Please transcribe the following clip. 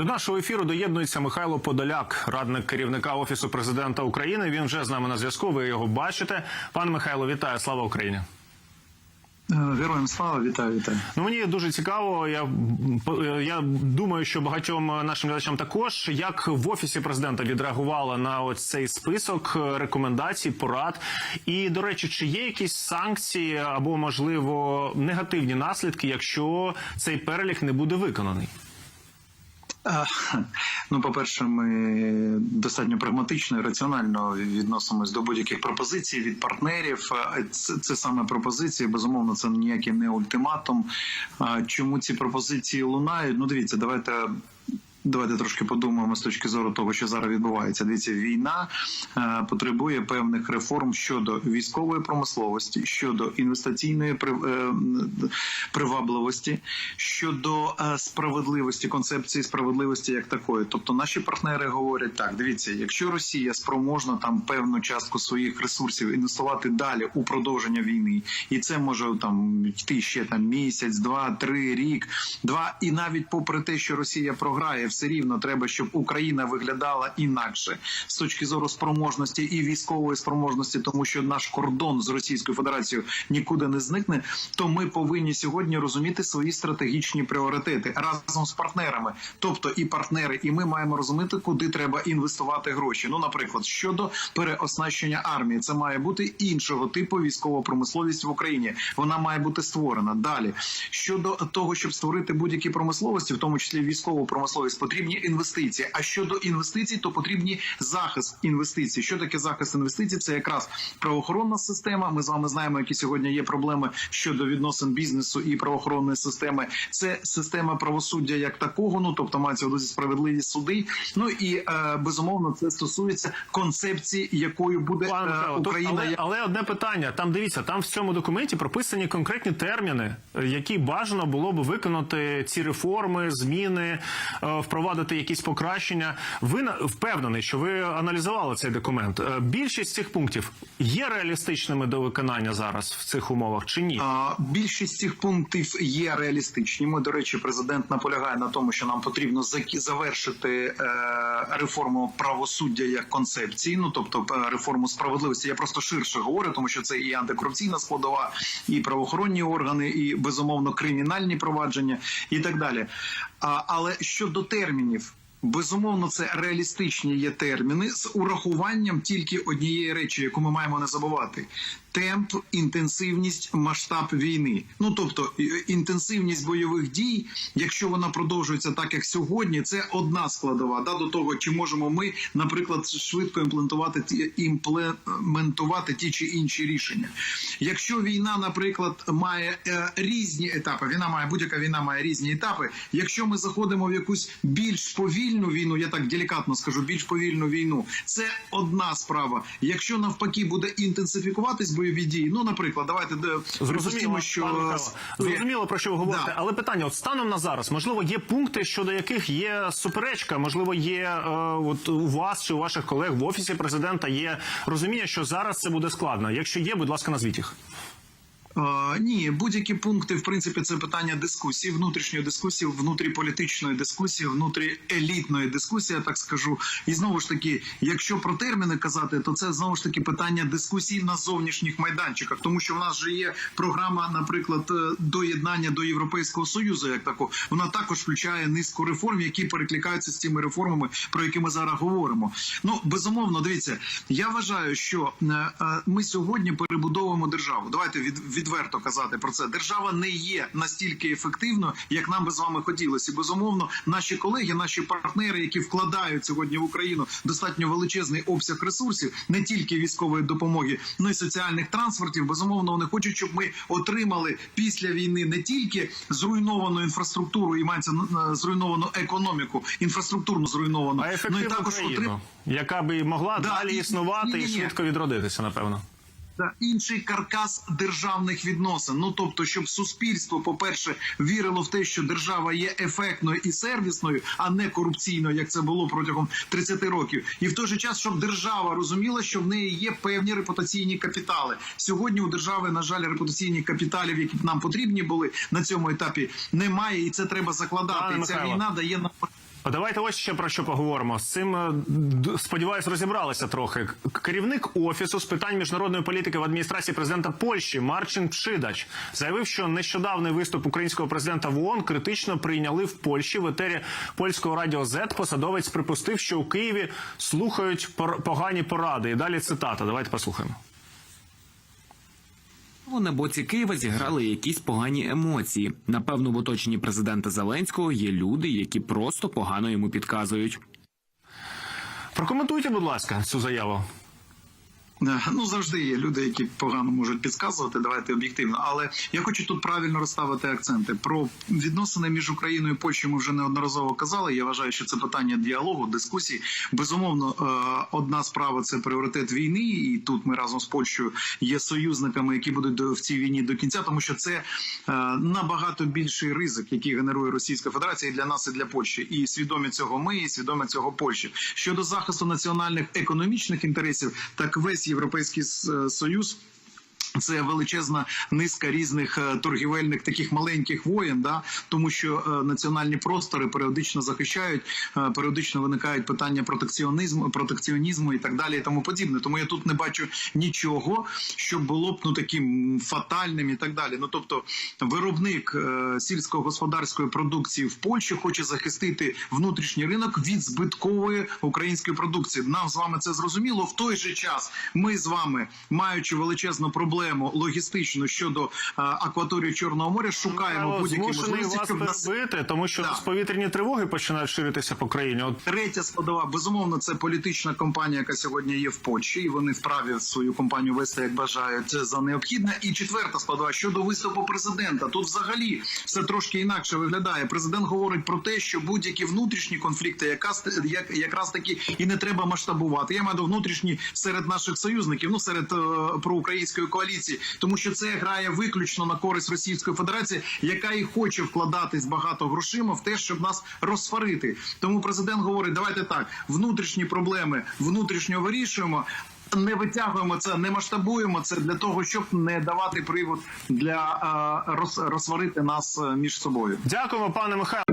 До нашого ефіру доєднується Михайло Подоляк, радник керівника офісу президента України. Він вже з нами на зв'язку. Ви його бачите. Пане Михайло, вітаю! Слава Україні! Е, Героям слава, вітаю, вітаю. Ну мені дуже цікаво. Я я думаю, що багатьом нашим глядачам також як в офісі президента відреагували на ось цей список рекомендацій, порад. І до речі, чи є якісь санкції або можливо негативні наслідки, якщо цей перелік не буде виконаний? Ну, по-перше, ми достатньо прагматично і раціонально відносимось до будь-яких пропозицій від партнерів. Це, це саме пропозиції. Безумовно, це ніякий не ультиматум. Чому ці пропозиції лунають? Ну, дивіться, давайте. Давайте трошки подумаємо з точки зору того, що зараз відбувається. Дивіться, війна е, потребує певних реформ щодо військової промисловості, щодо інвестиційної при, е, привабливості, щодо е, справедливості, концепції справедливості як такої. Тобто, наші партнери говорять так: дивіться, якщо Росія спроможна там певну частку своїх ресурсів інвестувати далі у продовження війни, і це може там йти ще там місяць, два, три, рік, два, і навіть попри те, що Росія програє все рівно треба, щоб Україна виглядала інакше з точки зору спроможності і військової спроможності, тому що наш кордон з Російською Федерацією нікуди не зникне. То ми повинні сьогодні розуміти свої стратегічні пріоритети разом з партнерами. Тобто і партнери, і ми маємо розуміти, куди треба інвестувати гроші. Ну, наприклад, щодо переоснащення армії, це має бути іншого типу військова промисловість в Україні. Вона має бути створена далі. Щодо того, щоб створити будь-які промисловості, в тому числі військову промисловість потрібні інвестиції. А щодо інвестицій, то потрібні захист інвестицій. Що таке захист інвестицій? Це якраз правоохоронна система. Ми з вами знаємо, які сьогодні є проблеми щодо відносин бізнесу і правоохоронної системи. Це система правосуддя як такого. Ну тобто мається в справедливі суди. Ну і е, безумовно це стосується концепції, якою буде Пане е, Україна. але, але одне питання. Там дивіться, там в цьому документі прописані конкретні терміни, е, які бажано було б виконати ці реформи, зміни, е, впровадити якісь покращення. Ви впевнений, що ви аналізували цей документ. Е, Більшість цих пунктів є реалістичними до виконання зараз в цих умовах чи ні? Більшість цих пунктів є реалістичними. До речі, президент наполягає на тому, що нам потрібно завершити е, реформу правосуддя як концепції. Ну тобто е, реформу справедливості. Я просто ширше говорю, тому що це і антикорупційна складова, і правоохоронні органи, і безумовно кримінальні провадження, і так далі. Але щодо термінів. Безумовно, це реалістичні є терміни з урахуванням тільки однієї речі, яку ми маємо не забувати: темп, інтенсивність, масштаб війни. Ну тобто інтенсивність бойових дій, якщо вона продовжується так, як сьогодні, це одна складова. Да, до того, чи можемо ми, наприклад, швидко імплементувати імплементувати ті чи інші рішення. Якщо війна, наприклад, має е, різні етапи, війна має будь-яка війна має різні етапи. Якщо ми заходимо в якусь більш повільну війну, я так делікатно скажу, більш повільну війну, це одна справа. Якщо навпаки буде інтенсифікуватись бойові дії, ну наприклад, давайте Зрозуміло, що зрозуміло про що ви говорите, Да. але питання: от станом на зараз, можливо, є пункти, щодо яких є суперечка, можливо, є е, от у вас чи у ваших колег в офісі президента є розуміння, що зараз це буде складно. Якщо є, будь ласка, назвіть їх. Ні, будь-які пункти, в принципі, це питання дискусії, внутрішньої дискусії, внутріполітичної дискусії, внутріелітної дискусії, я так скажу. І знову ж таки, якщо про терміни казати, то це знову ж таки питання дискусії на зовнішніх майданчиках, тому що в нас же є програма, наприклад, е, доєднання до Європейського союзу, як таку, вона також включає низку реформ, які перекликаються з тими реформами, про які ми зараз говоримо. Ну безумовно, дивіться, я вважаю, що е, е, ми сьогодні перебудовуємо державу. Давайте від, відверто казати про це. Держава не є настільки ефективною, як нам би з вами хотілося. І, Безумовно, наші колеги, наші партнери, які вкладають сьогодні в Україну достатньо величезний обсяг ресурсів, не тільки військової допомоги, але й соціальних трансфертів. Безумовно, вони хочуть, щоб ми отримали після війни не тільки зруйновану інфраструктуру і мається зруйновану економіку, інфраструктурно зруйновану, А ну і ефективну також країну, отримали. яка би могла Да, далі і- існувати і ні-ні-ні. швидко відродитися, напевно. Інший каркас державних відносин. Ну тобто, щоб суспільство, по-перше, вірило в те, що держава є ефектною і сервісною, а не корупційною, як це було протягом 30 років, і в той же час, щоб держава розуміла, що в неї є певні репутаційні капітали. Сьогодні у держави, на жаль, репутаційних капіталів, які б нам потрібні були на цьому етапі, немає, і це треба закладати. І ця війна дає нам Давайте ось ще про що поговоримо. З цим е, сподіваюсь, розібралися трохи. Керівник офісу з питань міжнародної політики в адміністрації президента Польщі Марчин Пшидач заявив, що нещодавний виступ українського президента в ООН критично прийняли в Польщі. В етері польського радіо Z посадовець припустив, що у Києві слухають погані поради. І далі цитата. Давайте послухаємо. На боці Києва зіграли якісь погані емоції. Напевно, в оточенні президента Зеленського є люди, які просто погано йому підказують. Прокоментуйте, будь ласка, цю заяву. Ну завжди є люди, які погано можуть підказувати. Давайте об'єктивно. Але я хочу тут правильно розставити акценти про відносини між Україною і Польщею. Ми вже неодноразово казали. Я вважаю, що це питання діалогу, дискусії. Безумовно, е, одна справа це пріоритет війни, і тут ми разом з Польщею є союзниками, які будуть в цій війні до кінця, тому що це е, набагато більший ризик, який генерує Російська Федерація і для нас і для Польщі. І свідомі цього ми, і свідомі цього Польщі. Щодо захисту національних економічних інтересів, так весь європейський союз. Це величезна низка різних е, торгівельних таких маленьких воєн, да тому що е, національні простори періодично захищають, е, періодично виникають питання протекціонізму, протекціонізму і так далі, і тому подібне. Тому я тут не бачу нічого, що було б ну таким фатальним і так далі. Ну тобто, виробник сільськогосподарської продукції в Польщі хоче захистити внутрішній ринок від збиткової української продукції. Нам з вами це зрозуміло. В той же час ми з вами, маючи величезну проблему логістичну щодо е, акваторії Чорного моря, шукаємо будь-які можливості, вас нас перебити, тому що Да. з повітряні тривоги починають ширитися по країні. От Третя складова, безумовно, це політична кампанія, яка сьогодні є в Польщі, і вони вправі свою кампанію вести як бажають за необхідне. І четверта складова щодо виступу президента. Тут взагалі все трошки інакше виглядає. Президент говорить про те, що будь-які внутрішні конфлікти, якраз як якраз таки і не треба масштабувати. Я маю до внутрішні серед наших союзників, ну серед е, проукраїнської коаліції, тому що це грає виключно на користь Російської Федерації, яка і хоче вкладатись багато грошима в те, щоб нас розсварити. Тому президент говорить: давайте так, внутрішні проблеми внутрішньо вирішуємо. Не витягуємо це, не масштабуємо це для того, щоб не давати привод для е, роз, розсварити нас е, між собою. дякуємо, пане Михайло.